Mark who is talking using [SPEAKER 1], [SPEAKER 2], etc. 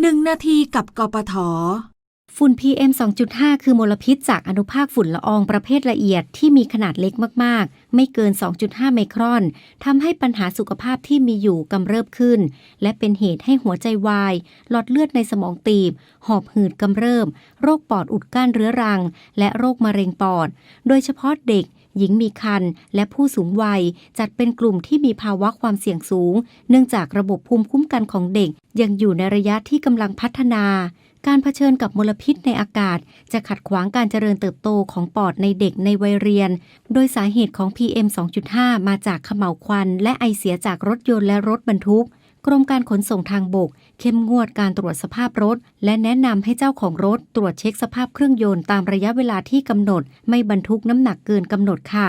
[SPEAKER 1] 1นาทีกับกปท
[SPEAKER 2] ฝุ่น PM 2.5 คือมลพิษจากอนุภาคฝุ่นละอองประเภทละเอียดที่มีขนาดเล็กมาก ๆ ไม่เกิน 2.5 ไมครอน ทำให้ปัญหาสุขภาพที่มีอยู่กำเริบขึ้น และเป็นเหตุให้หัวใจวาย หลอดเลือดในสมองตีบ หอบหืดกำเริบ โรคปอดอุดกั้นเรื้อรัง และโรคมะเร็งปอด โดยเฉพาะเด็กหญิงมีครรภ์และผู้สูงวัย จัดเป็นกลุ่มที่มีภาวะความเสี่ยงสูง เนื่องจากระบบภูมิคุ้มกันของเด็กยังอยู่ในระยะที่กำลังพัฒนา การเผชิญกับมลพิษในอากาศ จะขัดขวางการเจริญเติบโตของปอดในเด็กในวัยเรียน โดยสาเหตุของ PM 2.5 มาจากขม่าวควัน และไอเสียจากรถยนต์และรถบรรทุก กรมการขนส่งทางบก เข้มงวดการตรวจสภาพรถ และแนะนำให้เจ้าของรถตรวจเช็คสภาพเครื่องยนต์ตามระยะเวลาที่กำหนด ไม่บรรทุกน้ำหนักเกินกำหนดค่ะ